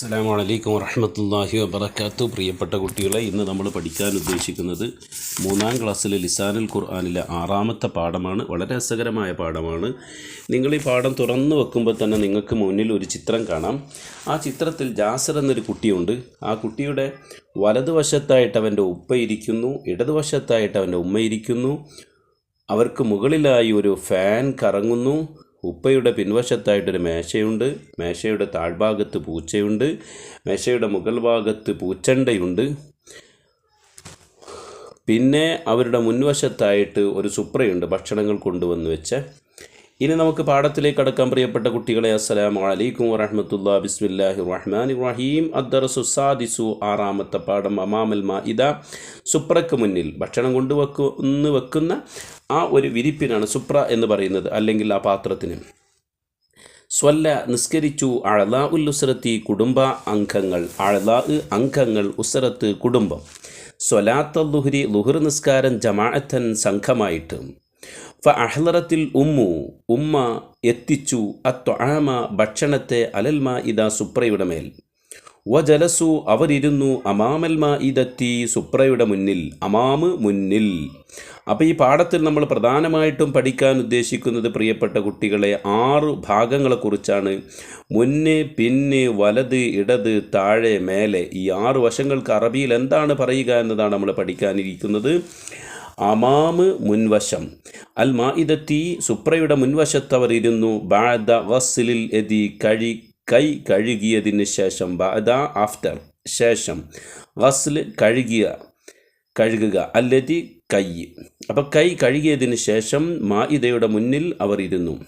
അസ്സാം വലൈക്കും വറഹമത്തല്ലാഹി വബർക്കാത്തു പ്രിയപ്പെട്ട കുട്ടികളെ ഇന്ന് നമ്മൾ പഠിക്കാൻ ഉദ്ദേശിക്കുന്നത് മൂന്നാം ക്ലാസ്സിലെ ലിസാനുൽ ഖുർആാനിലെ ആറാമത്തെ പാഠമാണ്. വളരെ രസകരമായ പാഠമാണ്. നിങ്ങൾ ഈ പാഠം തുറന്നു വെക്കുമ്പോൾ തന്നെ നിങ്ങൾക്ക് മുന്നിൽ ഒരു ചിത്രം കാണാം. ആ ചിത്രത്തിൽ ജാസർ എന്നൊരു കുട്ടിയുണ്ട്. ആ കുട്ടിയുടെ വലതുവശത്തായിട്ട് അവന്റെ ഉപ്പ ഇരിക്കുന്നു ഇടതുവശത്തായിട്ട് അവന്റെ ഉമ്മ ഇരിക്കുന്നു. അവർക്ക് മുകളിലായി ഒരു ഫാൻ കറങ്ങുന്നു. ഉപ്പയുടെ പിൻവശത്തായിട്ടൊരു മേശയുണ്ട്. മേശയുടെ താഴ്ഭാഗത്ത് പൂച്ചയുണ്ട്. മേശയുടെ മുകൾ ഭാഗത്ത് പൂച്ചണ്ടയുണ്ട്. പിന്നെ അവരുടെ മുൻവശത്തായിട്ട് ഒരു സുപ്രയുണ്ട് ഭക്ഷണങ്ങൾ കൊണ്ടുവന്ന് വെച്ച് ഇനി നമുക്ക് പാഠത്തിലേക്ക് കടക്കാം പ്രിയപ്പെട്ട കുട്ടികളെ അസ്സലാമു അലൈക്കും വറഹമത്തുള്ള ബിസ്മില്ലാഹി റഹ്മാൻ റഹീം. അദ്ദറസു സാദിസു ആറാമത്തെ പാഠം അമാമൽ മാ ഇത സുപ്രക്ക് മുന്നിൽ ഭക്ഷണം കൊണ്ട് വെക്കുന്ന ആ ഒരു വിരിപ്പിനാണ് സുപ്ര എന്ന് പറയുന്നത്. അല്ലെങ്കിൽ ആ പാത്രത്തിന്. സ്വല്ല നിസ്കരിച്ചു അഴലാ ഉൽ ഉസ്രത്തി കുടുംബ അംഗങ്ങൾ. അഴലാ അംഗങ്ങൾ ഉസരത്ത് കുടുംബം. സ്വലാത്ത ലുഹുരി ലുഹുർ നിസ്കാരം ജമാഅത്തൻ സംഘമായിട്ട്. ഫ അഹ്ലറത്തിൽ ഉമ്മു ഉമ്മ എത്തിച്ചു അത്വാമ ഭക്ഷണത്തെ അലൽമ ഇത സുപ്രയുടെ മേൽ. വ ജലസു അവരിരുന്നു അമാമൽമ ഇതെത്തി സുപ്രയുടെ മുന്നിൽ അമാമ് മുന്നിൽ. അപ്പോൾ ഈ പാഠത്തിൽ നമ്മൾ പ്രധാനമായിട്ടും പഠിക്കാൻ ഉദ്ദേശിക്കുന്നത് പ്രിയപ്പെട്ട കുട്ടികളെ ആറ് ഭാഗങ്ങളെക്കുറിച്ചാണ്. മുന്ന് പിന്നെ വലത് ഇടത് താഴെ മേലെ ഈ ആറ് വശങ്ങൾക്ക് അറബിയിൽ എന്താണ് പറയുക എന്നതാണ് നമ്മൾ പഠിക്കാനിരിക്കുന്നത്. അമാമ് മുൻവശം. അൽ മാഇദത്തി സുപ്രയുടെ മുൻവശത്തവർ ഇരുന്നു. ബാദ വസ്സിലിൽ എതി കഴി കൈ കഴുകിയതിന് ശേഷം ബാദ ആഫ്റ്റർ ശേഷം വസ്ൽ കഴുകിയ കഴുകുക. അല്ലതി കൈ. അപ്പം കൈ കഴുകിയതിന് ശേഷം മായിദയുടെ മുന്നിൽ അവർ ഇരുന്നു.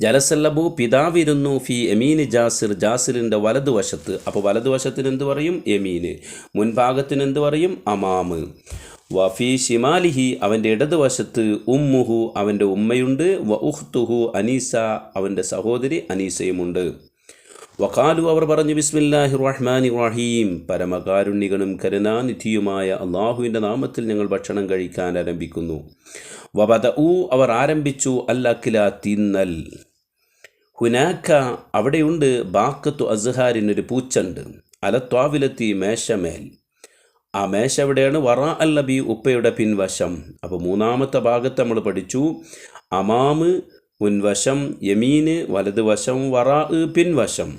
ജലസല്ലബു പിതാവിരുന്നു ഫി എമീന് ജാസിർ. ജാസിറിന്റെ വലതുവശത്ത്. അപ്പോൾ വലതുവശത്തിന് എന്ത് പറയും? എമീന്. മുൻഭാഗത്തിന് എന്ത് പറയും? അമാമ്. വഫി ഷിമാലിഹി അവന്റെ ഇടതുവശത്ത് ഉമ്മുഹു അവന്റെ ഉമ്മയുണ്ട്. വ ഉഹ്തുഹു അനീസ അവന്റെ സഹോദരി അനീസയുമുണ്ട്. വഖാലു അവർ പറഞ്ഞു ബിസ്മില്ലാഹി റഹ്മാനി റഹീം പരമകാരുണ്യകനും കരുണാനിധിയുമായ അള്ളാഹുവിന്റെ നാമത്തിൽ ഞങ്ങൾ ഭക്ഷണം കഴിക്കാൻ ആരംഭിക്കുന്നു. വബദ ഊ അവർ ആരംഭിച്ചു അല്ലക്കില തിന്നൽ. ഹുനാക്ക അവിടെയുണ്ട് ബാക്കത്തു അസ്ഹാരിനൊരു പൂച്ചണ്ട്. അലത്വാവിലെത്തി മേശമേൽ. ആ മേശ എവിടെയാണ് വറ അൽ നബി ഉപ്പയുടെ പിൻവശം. അപ്പോൾ മൂന്നാമത്തെ ഭാഗത്ത് നമ്മൾ പഠിച്ചു. അമാമ് മുൻവശം യമീന് വലതുവശം വറ പിൻവശം.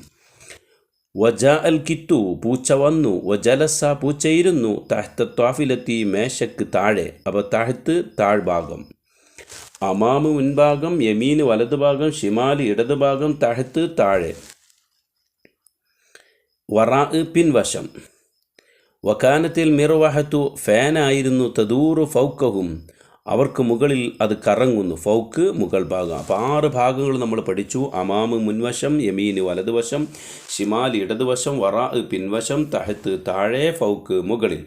വജ അൽ കിത്തു പൂച്ച വന്നു. വജലസ പൂച്ചയിരുന്നു. താഴ്ത്ത ത്വാഫിലെത്തി മേശക്ക് താഴെ. അപ്പോൾ തഹത്ത് താഴ്ഭാഗം. അമാമ് മുൻഭാഗം യമീന് വലതുഭാഗം ഷിമാൽ ഇടതുഭാഗം തഹത്ത് താഴെ. വറ പിൻവശം. വക്കാനത്തിൽ മിറവാഹത്തു ഫാനായിരുന്നു തദൂറു ഫൗക്കഹും. അവർക്ക് മുകളിൽ അത് കറങ്ങുന്നു. ഫൗക്ക് മുകൾ ഭാഗം. അപ്പോൾ ആറ് ഭാഗങ്ങൾ നമ്മൾ പഠിച്ചു. അമാമ് മുൻവശം യമീന് വലതുവശം ഷിമാൽ ഇടതുവശം വറ പിൻവശം തഹത്ത് താഴെ ഫൗക്ക് മുകളിൽ.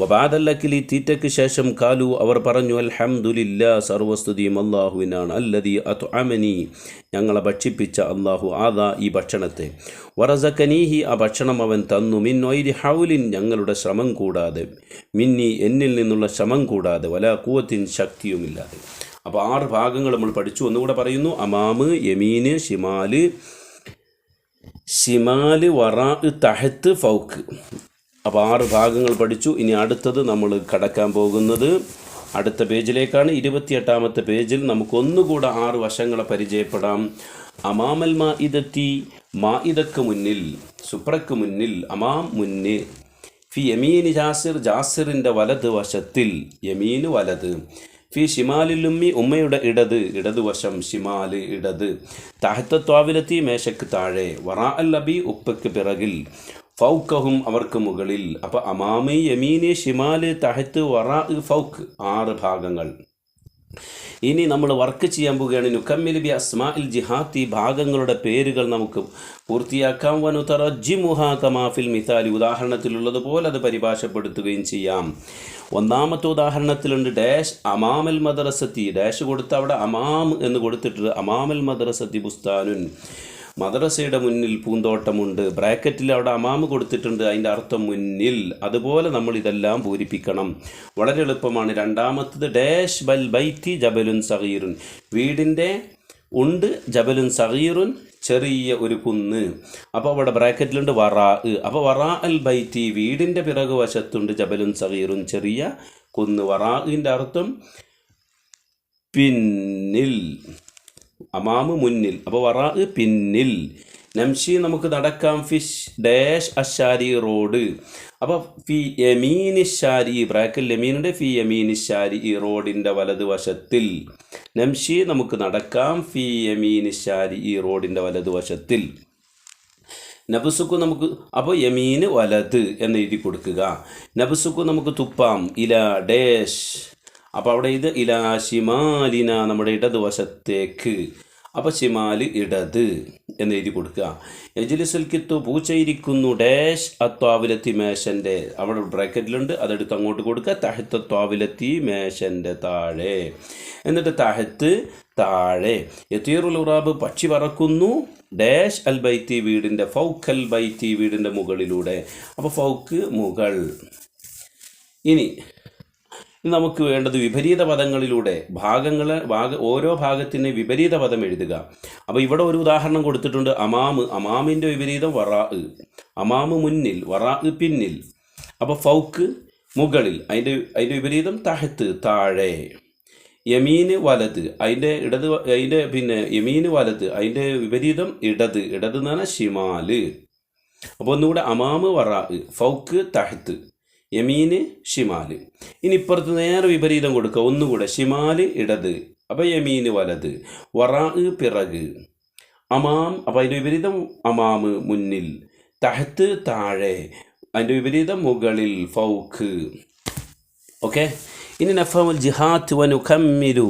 വബാദല്ലക്കിലി തീറ്റയ്ക്ക് ശേഷം കാലു അവർ പറഞ്ഞു അൽഹംദുലില്ല സർവസ്തുതിയും അള്ളാഹുവിനാണ് അല്ലതി അത് അമനി ഞങ്ങളെ ഭക്ഷിപ്പിച്ച അള്ളാഹു ആദാ ഈ ഭക്ഷണത്തെ. വറസക്കനീഹി ആ ഭക്ഷണം അവൻ തന്നു. മിൻ ഒയിരി ഹൗലിൻ ഞങ്ങളുടെ ശ്രമം കൂടാതെ. മിന്നി എന്നിൽ നിന്നുള്ള ശ്രമം കൂടാതെ. വല കൂവത്തിൻ ശക്തിയുമില്ലാതെ. അപ്പോൾ ആറ് ഭാഗങ്ങൾ നമ്മൾ പഠിച്ചു. ഒന്നുകൂടെ പറയുന്നു. അമാമ് യമീന് ഷിമാൽ. ഷിമാൽ വറാ തഹത്ത് ഫൗക്ക്. അപ്പോൾ ആറ് ഭാഗങ്ങൾ പഠിച്ചു. ഇനി അടുത്തത് നമ്മൾ കടക്കാൻ പോകുന്നത് അടുത്ത പേജിലേക്കാണ്. ഇരുപത്തിയെട്ടാമത്തെ പേജിൽ നമുക്കൊന്നുകൂടെ ആറ് വശങ്ങളെ പരിചയപ്പെടാം. അമാമൽ മാ ഇതെത്തി മാ ഇതക്ക് മുന്നിൽ സുപ്രക്ക് മുന്നിൽ അമാം മുന്നേ ഫി യമീന് ജാസിർ ജാസിറിന്റെ വലത് വശത്തിൽ യമീന് വലത്. ഫി ഷിമാലിലുമ്മി ഉമ്മയുടെ ഇടത് ഇടതുവശം ഷിമാൽ ഇടത്. താഹത്തത്വാവിലെത്തി മേശക്ക് താഴെ. വറാ അൽ അബി ഉപ്പയ്ക്ക് പിറകിൽ. ഫൗക്കഹും അവർക്ക് മുകളിൽ. അപ്പോൾ അമാമി യമീനി ഷിമാൽ തഹത്ത് വറ ഫൗക്ക്. ആറ് ഭാഗങ്ങൾ. ഇനി നമ്മൾ വർക്ക് ചെയ്യാൻ പോവുകയാണ്. നുക്കമ്മിൽ ബി അസ്മാഇൽ ജിഹാത്തി ഭാഗങ്ങളുടെ പേരുകൾ നമുക്ക് പൂർത്തിയാക്കാം. വനുതറ തറജിമുഹ മിഥാലി മിസാലി. ഉദാഹരണത്തിലുള്ളതുപോലെ അത് പരിഭാഷപ്പെടുത്തുകയും ചെയ്യാം. ഒന്നാമത്തെ ഉദാഹരണത്തിലുണ്ട് ഡാഷ് അമാമൽ മദ്രസത്തി. ഡാഷ് കൊടുത്ത് അവിടെ അമാം എന്ന് കൊടുത്തിട്ടുണ്ട്. അമാമൽ മദ്രസത്തി ബുസ്താനുൻ. മദ്രസയുടെ മുന്നിൽ പൂന്തോട്ടമുണ്ട്. ബ്രാക്കറ്റിൽ അവിടെ അമാമ് കൊടുത്തിട്ടുണ്ട്. അതിന്റെ അർത്ഥം മുന്നിൽ. അതുപോലെ നമ്മൾ ഇതെല്ലാം പൂരിപ്പിക്കണം. വളരെ എളുപ്പമാണ്. രണ്ടാമത്തത് ഡാഷ് ബൽ ബൈത്തി ജബലുൻ സഹീറുൻ വീടിന്റെ ഉണ്ട് ജബലുൻ സഹീറുൻ ചെറിയ ഒരു കുന്ന്. അപ്പോൾ അവിടെ ബ്രാക്കറ്റിലുണ്ട് വറാ അപ്പോൾ വറാ അൽ ബൈത്തി വീടിന്റെ പിറകു വശത്തുണ്ട് ജബലുൻ സഹീറുൻ ചെറിയ കുന്ന്. വറാഇന്റെ അർത്ഥം പിന്നിൽ. അമാമ് മുന്നിൽ അപ്പോൾ വറാ പിന്നിൽ. നംഷി നമുക്ക് നടക്കാം ഫിഷ് ഡാഷ് അഷാരി റോഡ്. അപ്പോൾ ഫി യമീനിഷാരി ബ്രാക്കിൽ യമീനുണ്ട് ഫി യമീനിഷാരി ഈ റോഡിന്റെ വലതുവശത്തിൽ നംഷി നമുക്ക് നടക്കാം ഫി യമീനിഷാരി ഈ റോഡിന്റെ വലതുവശത്തിൽ നബുസുക്കു നമുക്ക് അപ്പോൾ യമീന് വലത് എന്ന് എഴുതി കൊടുക്കുക. നബുസുക്കു നമുക്ക് തുപ്പാം ഇല ഡേഷ്. അപ്പോൾ അവിടെ ഇത് ഇലാ ഷിമാലിന നമ്മുടെ ഇടതുവശത്തേക്ക്. അപ്പോൾ ശിമാലി ഇടത് എന്ന് എഴുതി കൊടുക്കുക. എജിലിസുൽ കിത്തു പൂച്ചയിരിക്കുന്നു. ഡാഷ് അത്വാവിലത്തി മേശന്റെ അവിടെ ബ്രാക്കറ്റിലുണ്ട്. അതെടുത്ത് അങ്ങോട്ട് കൊടുക്കുക. തഹത്ത് ത്വാവിലത്തി മേശന്റെ താഴെ. എന്നിട്ട് തഹത്ത് താഴെ. യത്തീറുൽ ഉറാബ് പക്ഷി പറക്കുന്നു. ഡാഷ് അൽ ബൈത്തി വീടിന്റെ ഫൗക്ക് അൽ ബൈത്തി വീടിന്റെ മുകളിലൂടെ. അപ്പോൾ ഫൗക്ക് മുകൾ. ഇനി നമുക്ക് വേണ്ടത് വിപരീത പദങ്ങളിലൂടെ ഭാഗങ്ങൾ ഭാഗ ഓരോ ഭാഗത്തിന് വിപരീത പദം എഴുതുക. അപ്പോൾ ഇവിടെ ഒരു ഉദാഹരണം കൊടുത്തിട്ടുണ്ട്. അമാമ് അമാമിന്റെ വിപരീതം വറാ. അമാമ് മുന്നിൽ വറാ പിന്നിൽ. അപ്പോൾ ഫൗക്ക് മുകളിൽ അതിന്റെ അതിന്റെ വിപരീതം തഹത്ത് താഴെ. യമീന് വലത് അതിന്റെ ഇടത് അതിന്റെ പിന്നെ യമീന് വലത് അതിന്റെ വിപരീതം ഇടത്. ഇടത് എന്ന് പറഞ്ഞാൽ ഷിമാൽ. അപ്പോൾ ഒന്നുകൂടെ അമാമ് വറാ ഫൗക്ക് തഹത്ത്. യമീന് ഷിമാൽ. ഇനി ഇപ്പുറത്ത് നേരെ വിപരീതം കൊടുക്കുക. ഒന്നുകൂടെ ഷിമാൽ ഇടത് അപ്പോൾ യമീന് വലത്. വറാ പിറക്. അമാം അപ്പോൾ അതിന്റെ വിപരീതം അമാമ് മുന്നിൽ. തഹത്ത് താഴെ. അതിന്റെ വിപരീതം മുകളിൽ ഫൗക്ക്. ഓക്കെ? ഇനി നഫമുൽ ജിഹാത്ത് വനുഖമ്മിരു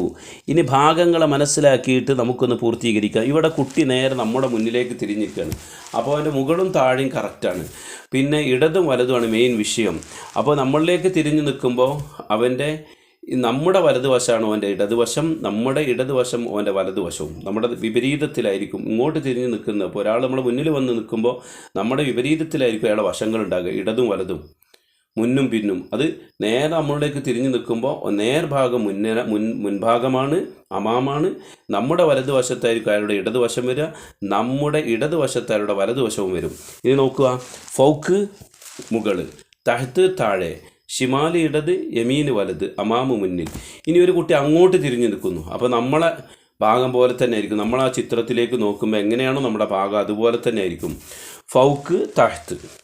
ഇനി ഭാഗങ്ങളെ മനസ്സിലാക്കിയിട്ട് നമുക്കൊന്ന് പൂർത്തീകരിക്കാം. ഇവിടെ കുട്ടി നേരെ നമ്മുടെ മുന്നിലേക്ക് തിരിഞ്ഞിരിക്കുകയാണ്. അപ്പോൾ അതിന്റെ മുകളും താഴെയും കറക്റ്റാണ് പിന്നെ ഇടതും വലതുമാണ് മെയിൻ വിഷയം. അപ്പോൾ നമ്മളിലേക്ക് തിരിഞ്ഞു നിൽക്കുമ്പോൾ അവന്റെ നമ്മുടെ വലതുവശമാണ് അവന്റെ ഇടതുവശം നമ്മുടെ ഇടതുവശം അവന്റെ വലതുവശവും. നമ്മുടെ വിപരീതത്തിലായിരിക്കും ഇങ്ങോട്ട് തിരിഞ്ഞ് നിൽക്കുന്നത്. അപ്പോൾ ഒരാൾ നമ്മുടെ മുന്നിൽ വന്ന് നിൽക്കുമ്പോൾ നമ്മുടെ വിപരീതത്തിലായിരിക്കും അയാളുടെ വശങ്ങൾ ഉണ്ടാകുക ഇടതും വലതും. മുന്നും പിന്നും. അത് നേരെ നമ്മളിലേക്ക് തിരിഞ്ഞു നിൽക്കുമ്പോൾ നേർഭാഗം മുന്നേ മുൻ മുൻഭാഗമാണ് അമാമാണ്. നമ്മുടെ വലതുവശത്തായിരിക്കും അയാളുടെ ഇടതുവശം വരിക. നമ്മുടെ ഇടതുവശത്ത് അയാളുടെ വലതുവശവും വരും. ഇനി നോക്കുക. ഫൗക്ക് മുകൾ തഹത്ത് താഴെ ഷിമാൽ ഇടത് യമീന് വലത് അമാമ് മുന്നിൽ. ഇനി ഒരു കുട്ടി അങ്ങോട്ട് തിരിഞ്ഞു നിൽക്കുന്നു. അപ്പോൾ നമ്മളെ ഭാഗം പോലെ തന്നെ ആയിരിക്കും. നമ്മൾ ആ ചിത്രത്തിലേക്ക് നോക്കുമ്പോൾ എങ്ങനെയാണോ നമ്മുടെ ഭാഗം അതുപോലെ തന്നെ ആയിരിക്കും. ഫൗക്ക് തഹത്ത്.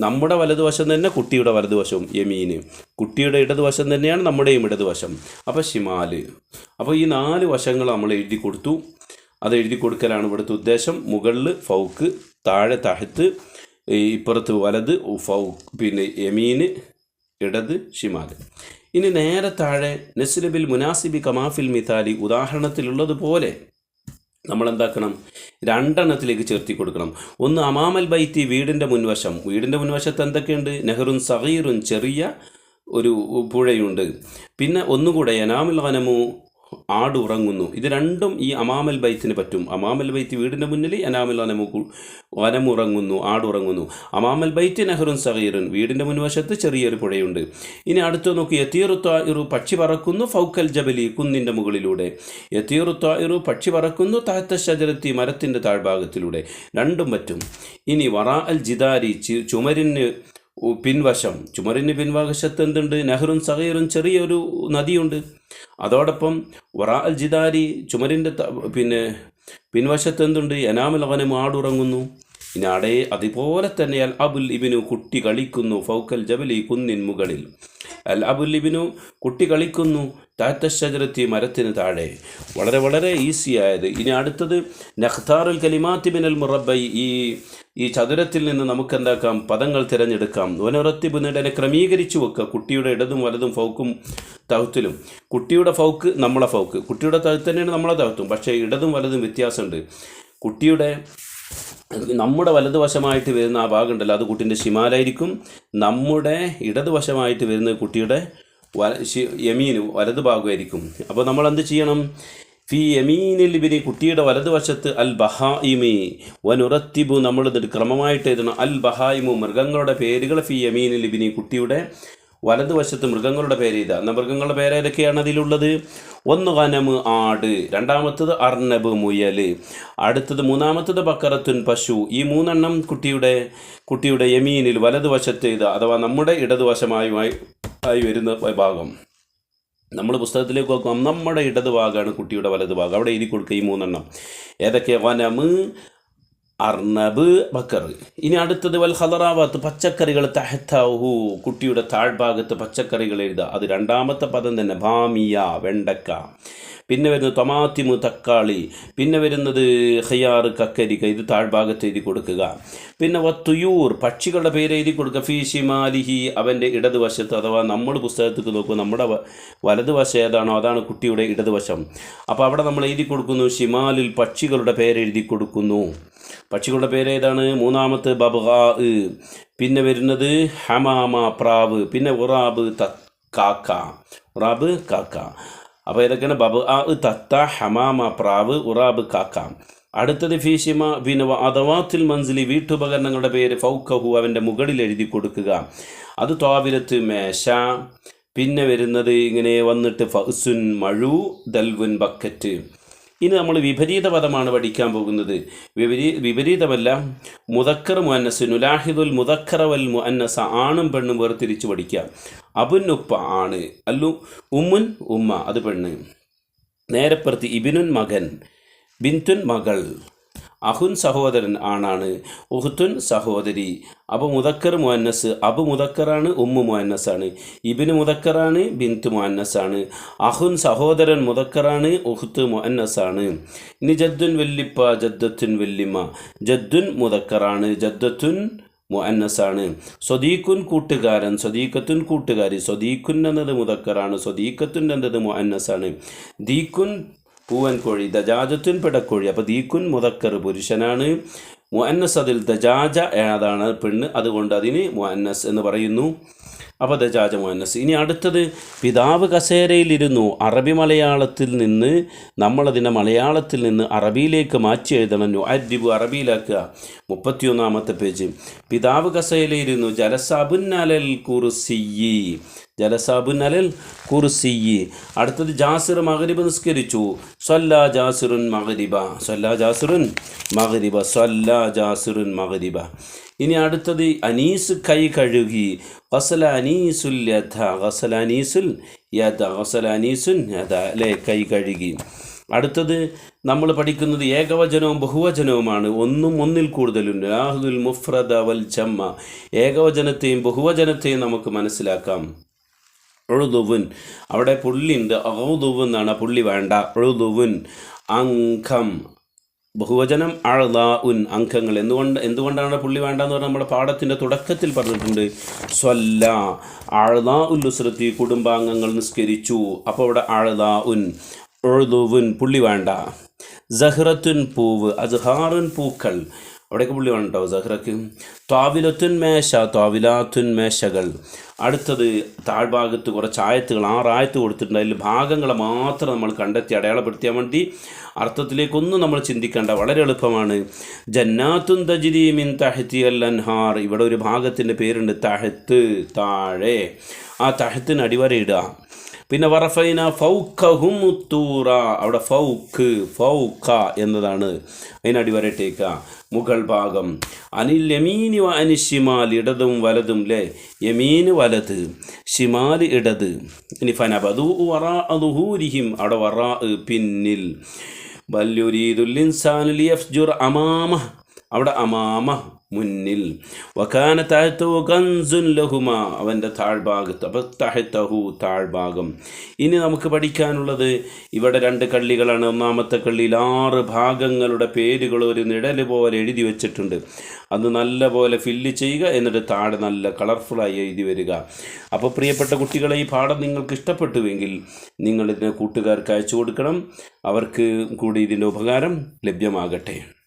നമ്മുടെ വലതുവശം തന്നെ കുട്ടിയുടെ വലതുവശവും യമീന്. കുട്ടിയുടെ ഇടതുവശം തന്നെയാണ് നമ്മുടെയും ഇടതുവശം. അപ്പോൾ ഷിമാൽ. അപ്പോൾ ഈ നാല് വശങ്ങൾ നമ്മൾ എഴുതി കൊടുത്തു. അത് എഴുതി കൊടുക്കലാണ് ഇവിടുത്തെ ഉദ്ദേശം. മുകളിൽ ഫൗക്ക് താഴെ തഹത്ത് ഈ ഇപ്പുറത്ത് വലത് ഫൗ പിന്നെ യമീന് ഇടത് ഷിമാൽ. ഇനി നേരെ താഴെ നസ്ലബിൽ മുനാസിബി കമാഫിൽ മിതാലി ഉദാഹരണത്തിലുള്ളതുപോലെ നമ്മൾ എന്താക്കണം രണ്ടെണ്ണത്തിലേക്ക് ചേർത്തി കൊടുക്കണം. ഒന്ന് അമാമൽ ബൈത്തി വീടിന്റെ മുൻവശം. വീടിന്റെ മുൻവശത്ത് എന്തൊക്കെയുണ്ട്? നെഹ്റുൻ സഹീറും ചെറിയ ഒരു പുഴയുണ്ട്. പിന്നെ ഒന്നുകൂടെ എനാമുൽ വനമു ആട് ഉറങ്ങുന്നു ഇത് രണ്ടും ഈ അമാമൽ ബൈത്തിന് പറ്റും. അമാമൽ ബൈത്ത് വീടിന്റെ മുന്നിൽ അനാമൽ വനമുക്കു വനമുറങ്ങുന്നു ആടുറങ്ങുന്നു. അമാമൽ ബൈറ്റ് നെഹ്റുൻ സഹീറുൻ വീടിന്റെ മുൻവശത്ത് ചെറിയൊരു പുഴയുണ്ട്. ഇനി അടുത്ത് നോക്കി യത്തീറുത്തായിറു പക്ഷി പറക്കുന്നു ഫൗക്കൽ ജബലി കുന്നിന്റെ മുകളിലൂടെ. യത്തീറുത്തായിറു പക്ഷി പറക്കുന്നു താഴത്തെ ശജരത്തി മരത്തിന്റെ താഴ്ഭാഗത്തിലൂടെ. രണ്ടും പറ്റും. ഇനി വറാ അൽ ജിദാരി ചുമരിന് പിൻവശം. ചുമരിന് പിൻവശത്ത് എന്തുണ്ട്? നെഹ്റും സഹീറും ചെറിയൊരു നദിയുണ്ട്. അതോടൊപ്പം വറാ അൽ ജിദാരി ചുമരിന്റെ പിന്നെ പിൻവശത്ത് എന്തുണ്ട്? എനാമൽ അവനും ആടുറങ്ങുന്നു. ഇനി അടേ അതുപോലെ തന്നെ അൽ അബുൽ ഇബിനു കുട്ടി കളിക്കുന്നു ഫൗക്കൽ ജബലി കുന്നിൻ മുകളിൽ. അൽ കുട്ടി കളിക്കുന്നു. താത്ത ഷജറത്തി മരത്തിന് താഴെ. വളരെ വളരെ ഈസി ആയത് ഇനി അടുത്തത് നഖ്താറുൽ കലിമാത്തി മിനൽ മുറബൈ ഈ ഈ ചതുരത്തിൽ നിന്ന് നമുക്ക് എന്താക്കാം പദങ്ങൾ തിരഞ്ഞെടുക്കാം. വനുറത്തിബ് നേടനെ ക്രമീകരിച്ചു വെക്കുക. കുട്ടിയുടെ ഇടതും വലതും ഫൗക്കും തൗത്തിലും. കുട്ടിയുടെ ഫൗക്ക് നമ്മളെ ഫൗക്ക്. കുട്ടിയുടെ തൗത്ത് തന്നെയാണ് നമ്മളെ തൗത്തും. പക്ഷേ ഇടതും വലതും വ്യത്യാസമുണ്ട്. കുട്ടിയുടെ നമ്മുടെ വലതുവശമായിട്ട് വരുന്ന ആ ഭാഗമുണ്ടല്ലോ അത് കുട്ടീന്റെ ഷിമാലായിരിക്കും. നമ്മുടെ ഇടതുവശമായിട്ട് വരുന്ന കുട്ടിയുടെ വല യമീന് വലതു ഭാഗമായിരിക്കും അപ്പോൾ നമ്മൾ എന്ത് ചെയ്യണം? ഫി യമീനിൽ ഇബിനി കുട്ടിയുടെ വലതുവശത്ത് അൽ ബഹായിമി വനുറത്തിബു നമ്മൾ ക്രമമായിട്ട് എഴുതണം. അൽ ബഹായിമു മൃഗങ്ങളുടെ പേരുകൾ ഫി യമീനിൽ ഇവിനി കുട്ടിയുടെ വലതുവശത്ത് മൃഗങ്ങളുടെ പേര് ഇതാ. എന്നാൽ മൃഗങ്ങളുടെ പേര് ഏതൊക്കെയാണ് അതിലുള്ളത്? ഒന്ന് കനമ് ആട് രണ്ടാമത്തത് അർണബ് മുയൽ അടുത്തത് മൂന്നാമത്തത് ബക്കറത്തുൻ പശു. ഈ മൂന്നെണ്ണം കുട്ടിയുടെ കുട്ടിയുടെ യമീനിൽ വലതുവശത്ത് ഇത് അഥവാ നമ്മുടെ ഇടതുവശമായി ആയി വരുന്ന ഭാഗം. നമ്മൾ പുസ്തകത്തിലേക്ക് നോക്കാം. നമ്മുടെ ഇടതുഭാഗമാണ് കുട്ടിയുടെ വലതുഭാഗം. അവിടെ എഴുതി കൊടുക്കുക ഈ മൂന്നെണ്ണം. ഏതൊക്കെ? വനമ് അർണബ് ബക്കർ. ഇനി അടുത്തത് വൽ ഹലറാവാത്ത് പച്ചക്കറികൾ തഹത്താഹു കുട്ടിയുടെ താഴ്ഭാഗത്ത് പച്ചക്കറികൾ എഴുതുക. അത് രണ്ടാമത്തെ പദം തന്നെ ഭാമിയ വെണ്ടക്ക. പിന്നെ വരുന്നത് ടൊമാത്തിമു തക്കാളി. പിന്നെ വരുന്നത് ഹയ്യാർ കക്കരിക്ക. ഇത് താഴ്ഭാഗത്ത് എഴുതി കൊടുക്കുക. പിന്നെ വത്തുയൂർ പക്ഷികളുടെ പേര് എഴുതി കൊടുക്കുക. ഫീഷിമാലിഹി അവന്റെ ഇടതുവശത്ത്. അഥവാ നമ്മൾ പുസ്തകത്തിൽ നോക്കുക നമ്മുടെ വലതുവശം ഏതാണോ അതാണ് കുട്ടിയുടെ ഇടതുവശം. അപ്പോൾ അവിടെ നമ്മൾ എഴുതി കൊടുക്കുന്നു ഷിമാലിൽ പക്ഷികളുടെ പേര് കൊടുക്കുന്നു. പക്ഷികളുടെ പേര് ഏതാണ് മൂന്നാമത്തെ ബബ്ഹാ പിന്നെ വരുന്നത് ഹമാമ പ്രാവ് പിന്നെ ഉറാബ് ത കാക്ക. ഉറാബ് കാക്ക. അപ്പോൾ ഏതൊക്കെയാണ്? ബബ് ആ തത്ത ഹമാമ പ്രാവ് ഉറാബ് കാക്ക. അടുത്തത് ഫീഷിമ വിനവ അഥവാത്തിൽ മൻസിലി വീട്ടുപകരണങ്ങളുടെ പേര് ഫൗക്കഹു അവന്റെ മുകളിൽ എഴുതി കൊടുക്കുക. അത് തോവിലത്ത് മേശ. പിന്നെ വരുന്നത് ഇങ്ങനെ വന്നിട്ട് ഫസുൻ മഴു ദൽവുൻ ബക്കറ്റ്. ഇനി നമ്മൾ വിപരീത പദമാണ് പഠിക്കാൻ പോകുന്നത്. വിപരീ വിപരീതമല്ല മുതക്കർ മുഅന്നസ് നുലാഹിദുൽ മുതക്കറ വൽ മുഅന്നസ ആണും പെണ്ണും വേർതിരിച്ച് പഠിക്കുക. അബുൻ ഉപ്പ ആണ്. അല്ലു ഉമ്മുൻ ഉമ്മ അത് പെണ്ണ്. നേരെപ്പുറത്ത് ഇബിനുൻ മകൻ ബിന്തുൻ മകൾ. അഹുൻ സഹോദരൻ ആണാണ്. ഉഹ്തുൻ സഹോദരി. അബു മുതക്കർ മുഹന്നസ് അബു മുതക്കറാണ് ഉമ്മു മുഅന്നസാണ്. ഇബിന് മുതക്കറാണ് ബിന്തു മുഅന്നസാണ്. അഹുൻ സഹോദരൻ മുതക്കറാണ് ഉഹുത്ത് മുഅന്നസാണ്. ഇനി ജദ്ദുൻ വെല്ലിപ്പ ജദ്ദത്തുൻ വെല്ലിമ്മ ജദ്ദുൻ മുതക്കറാണ് ജദ്ദത്തുൻ മുഅന്നസാണ്. സ്വദീഖുൻ കൂട്ടുകാരൻ സ്വദീഖത്തുൻ കൂട്ടുകാരി. സ്വദീഖുൻ എന്നത് മുതക്കറാണ് സ്വദീഖത്തുൻ എന്നത് മുഅന്നസാണ്. ദീഖുൻ പൂവൻ കോഴി ദജാജത്തുൻ പിടക്കോഴി. അപ്പോൾ ദീക്കുൻ മുതക്കർ പുരുഷനാണ്. മുഅന്നസ് അതിൽ ദജാജ ഏതാണ് പെണ്ണ്. അതുകൊണ്ട് അതിന് മുഅന്നസ് എന്ന് പറയുന്നു. അപ്പോൾ ദജാജ മുഅന്നസ്. ഇനി അടുത്തത് പിതാവ് കസേരയിലിരുന്നു. അറബി മലയാളത്തിൽ നിന്ന് നമ്മളതിനെ മലയാളത്തിൽ നിന്ന് അറബിയിലേക്ക് മാറ്റി എഴുതണം. അരിബു അറബിയിലാക്കുക. മുപ്പത്തിയൊന്നാമത്തെ പേജ്. പിതാവ് കസേരയിലിരുന്നു. ജലസാബുന്നലൽ കുറുസിയി ജലസാബുൻ നലൽ കുർസിയി. അടുത്തത് ജാസിർ മഹരിബ് നിസ്കരിച്ചു. സൊല്ലാ ജാസിറുൻ മഗ്രിബ. സൊല്ലാ ജാസിറുൻ മഗ്രിബ. സൊല്ലാ ജാസിറുൻ മഗ്രിബ. ഇനി അടുത്തത് അനീസ് കൈ കഴുകി. വസല അനീസുൽ യഥ വസല അനീസുൽ യഥ വസല അനീസുൻ യഥ അല്ലേ? കൈ കഴുകി. അടുത്തത് നമ്മൾ പഠിക്കുന്നത് ഏകവചനവും ബഹുവചനവുമാണ്. ഒന്നും ഒന്നിൽ കൂടുതലും രാഹുൽ മുഫ്രദ വൽ ജമ്മ. ഏകവചനത്തെയും ബഹുവചനത്തെയും നമുക്ക് മനസ്സിലാക്കാം. ഉഴുതുവുൻ. അവിടെ പുള്ളിയുണ്ട് ഔതുവ് എന്നാണ് പുള്ളി വേണ്ട. ഒഴുതുവുൻ അങ്കം ബഹുവചനം അഴുത ഉൻ അങ്കങ്ങൾ എന്തുകൊണ്ട് എന്തുകൊണ്ടാണ് പുള്ളി വേണ്ടെന്ന് പറഞ്ഞാൽ നമ്മുടെ പാഠത്തിന്റെ തുടക്കത്തിൽ പറഞ്ഞിട്ടുണ്ട്. സ്വല്ല. അഴലാ ഉല്ലുസ്രത്തി കുടുംബാംഗങ്ങൾ നിസ്കരിച്ചു. അപ്പോൾ അവിടെ അഴുത ഉൻ ഒഴുതുവുൻ പുള്ളി വേണ്ട. സഹ്റത്തുൻ പൂവ് അസ്ഹാറുൻ പൂക്കൾ. അവിടെയൊക്കെ പുള്ളി വേണം കേട്ടോ സഹ്റക്ക്? ത്വാവിലത്തുൻ മേശ ത്വാവിലാത്തുൻ മേശകൾ. അടുത്തത് താഴ്ഭാഗത്ത് കുറച്ച് ആയത്തുകൾ ആറ് ആയത്ത് കൊടുത്തിട്ടുണ്ട്. അതിൽ ഭാഗങ്ങളെ മാത്രം നമ്മൾ കണ്ടെത്തി അടയാളപ്പെടുത്തിയാൽ വേണ്ടി അർത്ഥത്തിലേക്കൊന്നും നമ്മൾ ചിന്തിക്കേണ്ട വളരെ എളുപ്പമാണ്. ജന്നാത്തുൻ തജിരി മിൻ തഹത്തി അൽ അൻഹാർ. ഇവിടെ ഒരു ഭാഗത്തിന്റെ പേരുണ്ട് തഹത്ത് താഴെ. ആ തഹത്തിന് അടിവരയിടുക പിന്നെ വറഫൈന ഫൗക്കഹും തൂറ അവിടെ ഫൗക്ക് ഫൗക്ക എന്നതാണ് അതിനടി വരട്ടേക്ക. മുഗൾ ഭാഗം. അനിൽ യമീനി അനി ഷിമാൽ ഇടതും വലതും ലേ യമീന് വലത് ഷിമാൽ ഇടത്. ഇനി ഫനബദു വറാ അതുഹൂരിഹിം അവിടെ വറാ പിന്നിൽ. ബല്യുരീദുൽ ഇൻസാനു ലിയഫ്ജുർ അമാമ. അവിടെ അമാമ. മുന്നിൽ. വക്കാന താഴ്ത്തവു കൻസുൻ ലഹുമ. അവന്റെ താഴ്ഭാഗത്ത് അപ്പോൾ താഴ്ത്തഹു താഴ്ഭാഗം. ഇനി നമുക്ക് പഠിക്കാനുള്ളത് ഇവിടെ രണ്ട് കള്ളികളാണ്. ഒന്നാമത്തെ കള്ളിയിൽ ആറ് ഭാഗങ്ങളുടെ പേരുകൾ ഒരു നിഴൽ പോലെ എഴുതി വെച്ചിട്ടുണ്ട്. അത് നല്ല പോലെ ഫില്ല് ചെയ്യുക എന്നിട്ട് താഴെ നല്ല കളർഫുള്ളായി എഴുതി വരിക. അപ്പോൾ പ്രിയപ്പെട്ട കുട്ടികളെ ഈ പാഠം നിങ്ങൾക്ക് ഇഷ്ടപ്പെട്ടുവെങ്കിൽ നിങ്ങളിതിനെ കൂട്ടുകാർക്ക് അയച്ചു കൊടുക്കണം. അവർക്ക് കൂടി ഇതിന്റെ ഉപകാരം ലഭ്യമാകട്ടെ.